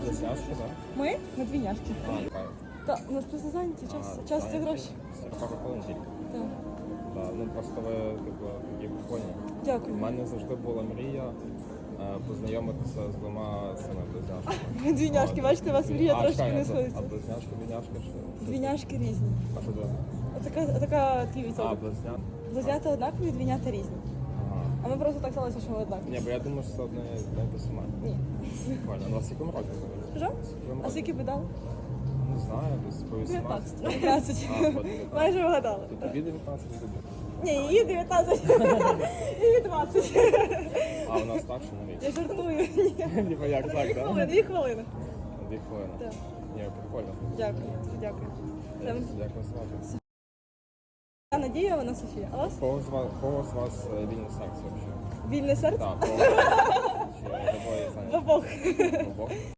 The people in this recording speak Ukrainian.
То близняшки, так? Ми на двійняшки. А, кайф. Та у нас просто зайняті час. А, Час це зайняті? гроші. Пару хвилин тільки. Так. Так, ну просто ви типу такі прикольні. У Дякую. мене завжди була мрія е, познайомитися з двома цими близняшками. Двійняшки, бачите, у вас мрія А, трошки не а сходиться. близняшки, близняшки чи? Двійняшки різні. А що це? Отака, отака твій А, відсоток. близня. Близнята однакові, двійнята різні. Ага. А ми просто так сталося, що ми однакові. Ні, бо я думаю, що це одне й саме. Ні. А скільки вам років взагалі? Що? А скільки би дали? Не знаю, десь по 18. 19. 19. А, по 19. Майже вгадала. То тобі 19 і тобі. Ні, її 19. Її 20. А у нас старше навіть. Я жартую. Ні. Ніби як так, так? дві хвилини. Дві хвилини. Так. Ні, прикольно. Дякую, дякую. Це Як вас звати? я Надія, вона Софія. А вас? Кого з вас, кого з вас е, вільне серце взагалі? Вільне серце? Так, кого? Чи